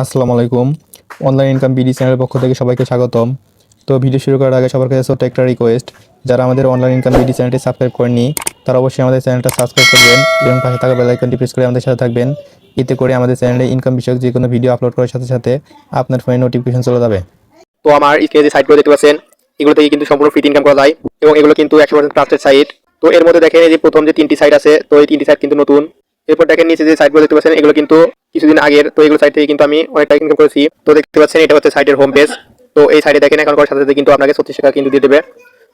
আসসালামু আলাইকুম। Online income BD চ্যানেলের পক্ষ থেকে সবাইকে স্বাগতম। তো ভিডিও শুরু করার আগে সবার কাছে ছোট্ট একটা রিকোয়েস্ট যারা আমাদের অনলাইন ইনকাম বিডি চ্যানেলটি সাবস্ক্রাইব করেননি, তারা অবশ্যই আমাদের চ্যানেলটা সাবস্ক্রাইব করবেন এবং পাশে থাকা বেল আইকনটি প্রেস করে আমাদের সাথে থাকবেন। এতে করে আমাদের চ্যানেলে ইনকাম বিষয়ক যে কোনো ভিডিও আপলোড করার সাথে সাথে আপনার ফোনে নোটিফিকেশন চলে যাবে। তো আমার স্ক্রিনে যে সাইটগুলো দেখতে পাচ্ছেন, এগুলো থেকে কিন্তু সম্পূর্ণ ফ্রি ইনকাম করা যায় এবং এগুলো কিন্তু একশো পার্সেন্ট ট্রাস্টেড সাইট তো এর মধ্যে দেখেন এই যে প্রথম যে তিনটি সাইট আছে, তো এই তিনটি সাইট কিন্তু নতুন। এরপর দেখেন নিচে যে সাইটগুলো দেখতে পাচ্ছেন, এগুলো কিন্তু কিছুদিন আগের, তো এগুলো সাইট থেকে কিন্তু আমি অনেকটা ইনকাম করেছি। তো দেখতে পাচ্ছেন, এটা হচ্ছে সাইটের হোম পেজ তো এই সাইটে দেখেন, এখন করার সাথে সাথে কিন্তু আপনাকে ছত্রিশ টাকা কিন্তু দিয়ে দেবে।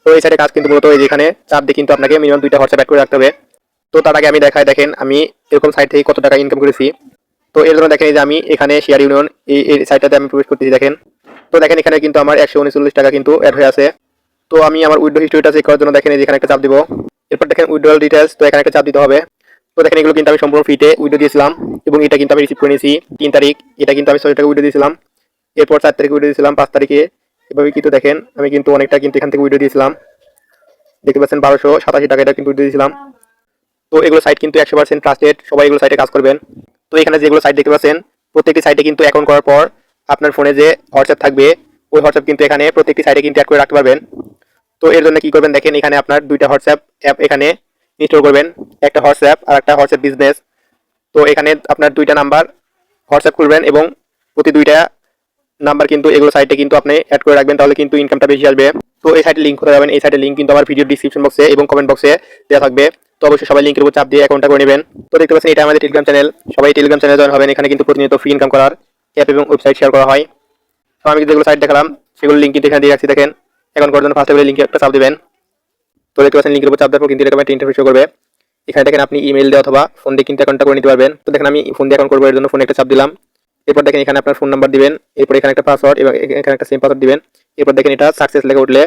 তো এই সাইটে কাজ কিন্তু মূলত এই যেখানে চাপ দিয়ে কিন্তু আপনাকে মিনিমাম দুইটা হোয়াটসঅ্যাপ অ্যাড করে রাখতে হবে। তো তার আগে আমি দেখাই দেখেন, আমি এরকম সাইট থেকে কত টাকা ইনকাম করেছি। তো এর জন্য দেখেন যে আমি এখানে শেয়ার ইউনিয়ন এই এই সাইটটাতে আমি প্রবেশ করতেছি, দেখেন। তো দেখেন এখানে কিন্তু আমার একশো উনচল্লিশ টাকা কিন্তু অ্যাড হয়ে আছে। তো আমি আমার উইডো হিস্ট্রিটা চেক করার জন্য দেখেন এখানে একটা চাপ দিব। এরপর দেখেন উইড্রোয়াল ডিটেলস তো এখানে একটা চাপ দিতে হবে। তো দেখেন, এগুলো কিন্তু আমি সম্পূর্ণ ফ্রিতে উইডো দিয়েছিলাম এবং এটা কিন্তু আমি রিসিভ করে নিয়েছি তিন তারিখ। এটা কিন্তু আমি ছয় টাকা উইডো দিয়েছিলাম। এরপর চার তারিখে উইডো দিয়েছিলাম, পাঁচ তারিখে। এভাবে কিন্তু দেখেন, আমি কিন্তু অনেকটা কিন্তু এখান থেকে উইডো দিয়েছিলাম। দেখতে পাচ্ছেন, বারোশো সাতাশি টাকা এটা কিন্তু উইডো দিয়েছিলাম। তো এগুলো সাইট কিন্তু একশো পার্সেন্ট ট্রাস্টেড সবাই এগুলো সাইটে কাজ করবেন। তো এখানে যেগুলো সাইট দেখতে পাচ্ছেন, প্রত্যেকটি সাইটে কিন্তু অ্যাকাউন্ট করার পর আপনার ফোনে যে হোয়াটসঅ্যাপ থাকবে, ওই হোয়াটসঅ্যাপ কিন্তু এখানে প্রত্যেকটি সাইটে কিন্তু অ্যাড করে রাখতে পারবেন। তো এর জন্য কি করবেন, দেখেন, এখানে আপনার দুইটা হোয়াটসঅ্যাপ অ্যাপ এখানে ইনস্টল করবেন, একটা হোয়াটসঅ্যাপ আর একটা হোয়াটসঅ্যাপ বিজনেস তো এখানে আপনার দুইটা নাম্বার হোয়াটসঅ্যাপ খুলবেন এবং প্রতি দুইটা নাম্বার কিন্তু এগুলো সাইটে কিন্তু আপনি অ্যাড করে রাখবেন, তাহলে কিন্তু ইনকামটা বেশি আসবে। তো এই সাইটে লিঙ্ক করে যাবেন? এই সাইটের লিঙ্ক কিন্তু আমার ভিডিও ডিসক্রিপশন বক্সে এবং কমেন্ট বক্সে দেওয়া থাকবে। তো অবশ্যই সবাই লিঙ্কের উপর চাপ দিয়ে অ্যাকাউন্টটা করে নেবেন। তো দেখতে পাচ্ছেন, এটা আমাদের টেলিগ্রাম চ্যানেল সবাই টেলিগ্রাম চ্যানেল জয়েন হবেন। এখানে কিন্তু প্রতিনিয়ত ফ্রি ইনকাম করার অ্যাপ এবং ওয়েবসাইট শেয়ার করা হয়। তো আমি যেগুলো সাইট দেখালাম, সেগুলো লিঙ্ক কিন্তু এখানে দিয়ে রাখছি। দেখেন এখন করার জন্য ফার্স্ট লিঙ্কে একটা চাপ দেবেন। তো দেখতে পাচ্ছেন লিঙ্কের উপর চাপ দেওয়ার পর কিন্তু এরকম একটা ইন্টারফেস করবে। এখানে দেখেন আপনি ইমেল দিয়ে অথবা ফোন দিয়ে কিন্তু অ্যাকাউন্টটা করে নিতে পারবেন। তো দেখেন আমি ফোন দিয়ে অ্যাকাউন্ট করব, এর জন্য ফোনে একটা চাপ দিলাম। এরপর দেখেন এখানে আপনার ফোন নাম্বার দিবেন। এরপর এখানে একটা পাসওয়ার্ড এবং এখানে একটা সেম পাসওয়ার্ড দিবেন। এরপর দেখেন এটা সাকসেস লেগে উঠলে।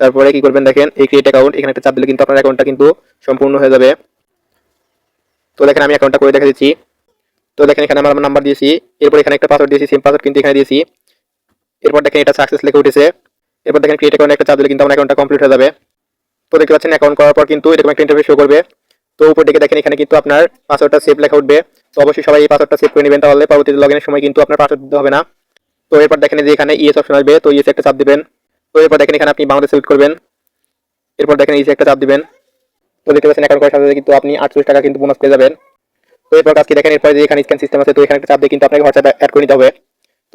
তারপরে কি করবেন দেখেন, এই ক্রিয়েট অ্যাকাউন্ট এখানে একটা চাপ দিলে কিন্তু আপনার অ্যাকাউন্টটা কিন্তু সম্পূর্ণ হয়ে যাবে। তো দেখেন আমি অ্যাকাউন্টটা করে দেখা দিচ্ছি। তো দেখেন এখানে আমার নাম্বার দিয়েছি। এরপর এখানে একটা পাসওয়ার্ড দিয়েছি সেম পাসওয়ার্ড কিন্তু এখানে দিয়েছি। এরপর দেখেন এটা সাকসেস লেগে উঠেছে। এরপর দেখেন ক্রিয়েট অ্যাকাউন্ট একটা চাপ দিলে কিন্তু আমার অ্যাকাউন্টটা কমপ্লিট হয়ে যাবে। তো দেখতে পাচ্ছেন অ্যাকাউন্ট করার পর কিন্তু এরকম একটা ইন্টারফেস শো করবে। তো উপর দিকে দেখেন এখানে কিন্তু আপনার পাসওয়ার্ডটা সেভ লেখা উঠবে। তো অবশ্যই সবাই এই পাসওয়ার্ডটা সেভ করে নেবেন, তাহলে পরবর্তীতে লগইনের সময় কিন্তু আপনার পাসওয়ার্ড দিতে হবে না। তো এরপর দেখেন যে এখানে ইএস অপশন আসবে, তো ইএস একটা চাপ দিবেন। তো এরপর দেখেন এখানে আপনি বাংলাদেশ সিলেক্ট করবেন। এরপর দেখেন ইএস একটা চাপ দিবেন। তো দেখতে পাচ্ছেন অ্যাকাউন্ট করার সাথে কিন্তু আপনি আটচল্লিশ টাকা কিন্তু বোনাস পেয়ে যাবেন। তো এরপর কাজকে দেখেন এরপরে যে এখানে স্ক্যান সিস্টেম আছে, তো এখানে একটা চাপ দিয়ে কিন্তু আপনাকে হোয়াটসঅ্যাপ অ্যাড করে নিতে হবে।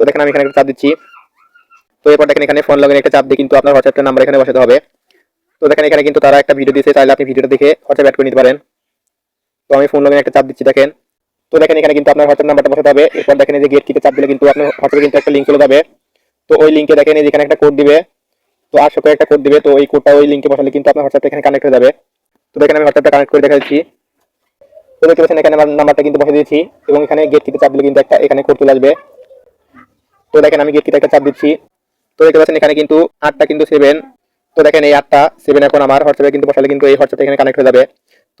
তো দেখেন আমি এখানে একটা চাপ দিচ্ছি। তো এরপর দেখেন এখানে ফোন লগইন একটা চাপ দিয়ে কিন্তু আপনার হোয়াটসঅ্যাপটা নাম্বার এখানে বসাতে হবে। তো দেখেন এখানে কিন্তু তারা একটা ভিডিও দিয়েছে, চাইলে আপনি ভিডিওটা দেখে হোয়াটসঅ্যাপ অ্যাড করে নিতে পারেন। তো আমি ফোন লগইন একটা চাপ দিচ্ছি, দেখেন। তো দেখেন এখানে কিন্তু আপনার হোয়াটসঅ্যাপ নাম্বারটা বসাতে হবে, এরপর দেখেন যে গেট কিতে চাপ দিলে কিন্তু আপনার হোয়াটসঅ্যাপে কিন্তু একটা লিঙ্ক চলে যাবে। তো ওই লিঙ্কে দেখেন এখানে একটা কোড দিবে। তো আটশো করে একটা কোড দিবে, তো ওই কোডটা ওই লিঙ্কে বসালে কিন্তু আপনার হোয়াটসঅ্যাপটা এখানে কানেক্ট হয়ে যাবে। তো দেখেন আমি হোয়াটসঅ্যাপটা কানেক্ট করে দেখা দিচ্ছি তো দেখতে পাচ্ছেন এখানে আমার নাম্বারটা কিন্তু বসে দিয়েছি, এবং এখানে গেট কিতে চাপ দিলে কিন্তু একটা এখানে কোড চলে আসবে। তো দেখেন আমি গেট কিতে একটা চাপ দিচ্ছি। তো দেখতে পাচ্ছেন এখানে কিন্তু আটটা কিন্তু সেভেন তো দেখেন এই আটটা সেভেন এখন আমার হোয়াটসঅ্যাপে কিন্তু বসালে কিন্তু এই হোয়াটসঅ্যাপটা এখানে কানেক্ট হয়ে যাবে।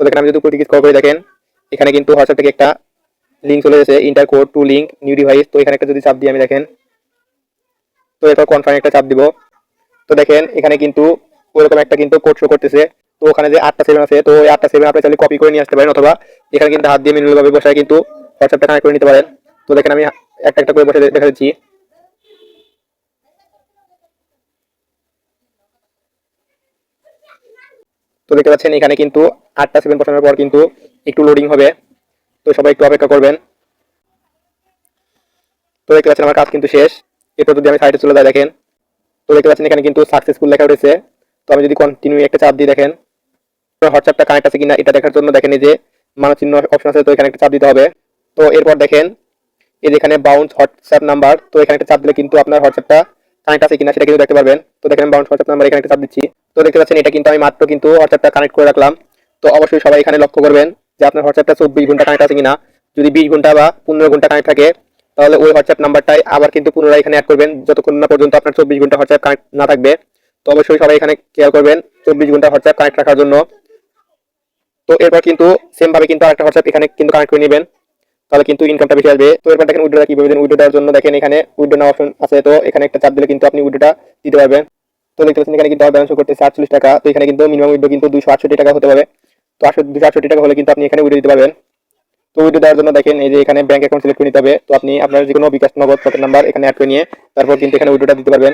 তো দেখেন আমি যদি উপর স্ক্রল করে, দেখেন এখানে কিন্তু হোয়াটসঅ্যাপ থেকে একটা লিঙ্ক চলে এসেছে enter code to link new device তো এখানে একটা যদি চাপ দিই আমি, দেখেন, তো এরপর কনফার্ম একটা চাপ দিব। তো দেখেন এখানে কিন্তু ওইরকম একটা কিন্তু কোড শো করতেছে। তো ওখানে যে আটটা সেভেন আছে, তো ওই আটটা সেভেন আপনি চাইলে কপি করে নিয়ে আসতে পারেন, অথবা এখানে কিন্তু হাত দিয়ে ম্যানুয়াল ভাবে বসায় কিন্তু হোয়াটসঅ্যাপটা কানেক্ট করে নিতে পারেন। তো দেখেন আমি একটা একটা করে বসে দে- দেখা দিচ্ছি তো দেখতে পাচ্ছেন, এখানে কিন্তু আটটা সেভেন বসানোর পর কিন্তু একটু লোডিং হবে। তো সবাই একটু অপেক্ষা করবেন। তো দেখতে পাচ্ছেন, আমার কাজ কিন্তু শেষ। এরপর যদি আমি সাইডে চলে যাই, দেখেন। তো দেখতে পাচ্ছেন, এখানে কিন্তু সাকসেসফুল লেখা রয়েছে তো আমি যদি কন্টিনিউ একটা চাপ দিই, দেখেন। হোয়াটসঅ্যাপটা কানেক্ট আছে কিনা, এটা দেখার জন্য দেখেন যে মানব চিহ্ন অপশন আছে, তো এখানে একটা চাপ দিতে হবে। তো এরপর দেখেন, এই যে এখানে বাউন্স হোয়াটসঅ্যাপ নাম্বার তো এখানে একটা চাপ দিলে কিন্তু আপনার হোয়াটসঅ্যাপটা কানেক্ট আছে কিনা, সেটা কিন্তু দেখতে পারবেন। তো দেখেন বাউন্স হোয়াটসঅ্যাপ নাম্বার এখানে একটা চাপ দিচ্ছি। তো দেখতে পাচ্ছেন, এটা কিন্তু আমি মাত্র কিন্তু হোয়াটসঅ্যাপটা কানেক্ট করে রাখলাম। তো অবশ্যই সবাই এখানে লক্ষ্য করবেন যে আপনার হোয়াটসঅ্যাপটা চব্বিশ ঘণ্টা কানেক্ট আছে কিনা। যদি বিশ ঘণ্টা বা পনেরো ঘণ্টা কানেক্ট থাকে, তাহলে ওই হোয়াটসঅ্যাপ নাম্বারটাই আবার কিন্তু পুনরায় এখানে অ্যাড করবেন, যতক্ষণ না পর্যন্ত আপনার চব্বিশ ঘণ্টা হোয়াটসঅ্যাপ কানেক্ট না থাকবে। তো অবশ্যই সবাই এখানে কেয়ার করবেন চব্বিশ ঘণ্টা হোয়াটসঅ্যাপ কানেক্ট রাখার জন্য। তো এরপর কিন্তু সেম ভাবে কিন্তু আরেকটা হোয়াটসঅ্যাপ এখানে কিন্তু কানেক্ট করে নেবেন। তাহলে কিন্তু ইনকামটা বেশি আসবে। তো এরপর দেখেন উইডোটা কীভাবে দেন দেওয়ার জন্য দেখেন এখানে উইডো নেওয়া অপশন আছে। তো এখানে একটা চাপ দিলে কিন্তু আপনি উইডোটা দিতে পারবেন। তো দেখতে পাচ্ছেন এখানে কিন্তু আমার ব্যালেন্স করতেছে আটচল্লিশ টাকা। তো এখানে কিন্তু মিনিমাম উইডো কিন্তু দুশো আটষট্টি টাকা হতে পারে। তো আটশো, দুশো আটষট্টি টাকা হলে কিন্তু আপনি এখানে উইডো দিতে পারবেন। তো উইড্রো দেওয়ার জন্য দেখেন এই যে এখানে ব্যাংক অ্যাকাউন্ট সিলেক্ট করে নিতে হবে। তো আপনি আপনার যে কোনো বিকাশ নগদ পকেট নাম্বার এখানে অ্যাড করে নিয়ে তারপর কিন্তু এখানে উইড্রোটা দিতে পারবেন।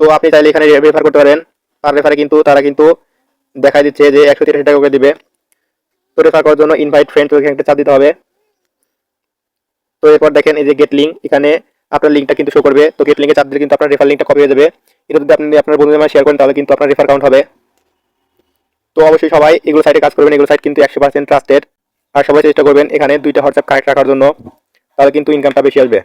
তো আপনি চাইলে এখানে রেফার করতে পারেন। আর রেফারে কিন্তু তারা কিন্তু দেখা দিচ্ছে যে একশো তিরাশি টাকা করে দিবে। তো রেফার করার জন্য ইনভাইট ফ্রেন্ড তো এখানে একটা চাপ দিতে হবে। তো এরপর দেখেন এই যে গেট লিঙ্ক এখানে আপনার লিঙ্কটা কিন্তু শো করবে। তো গেট লিঙ্কে চাপ দিলে কিন্তু আপনার রেফার লিঙ্কটা কপি হয়ে যাবে। এটা যদি আপনি আপনার বন্ধুদের মাঝে শেয়ার করেন, তাহলে কিন্তু আপনার রেফার কাউন্ট হবে। তো অবশ্যই সবাই এগুলো সাইটে কাজ করবেন। এগুলো সাইট কিন্তু একশো পার্সেন্ট ট্রাস্টেড আর সবাই চেষ্টা করবেন এখানে দুইটা হোয়াটসঅ্যাপ কানেক্ট রাখার জন্য। তাহলে কিন্তু ইনকামটা বেশি আসবে।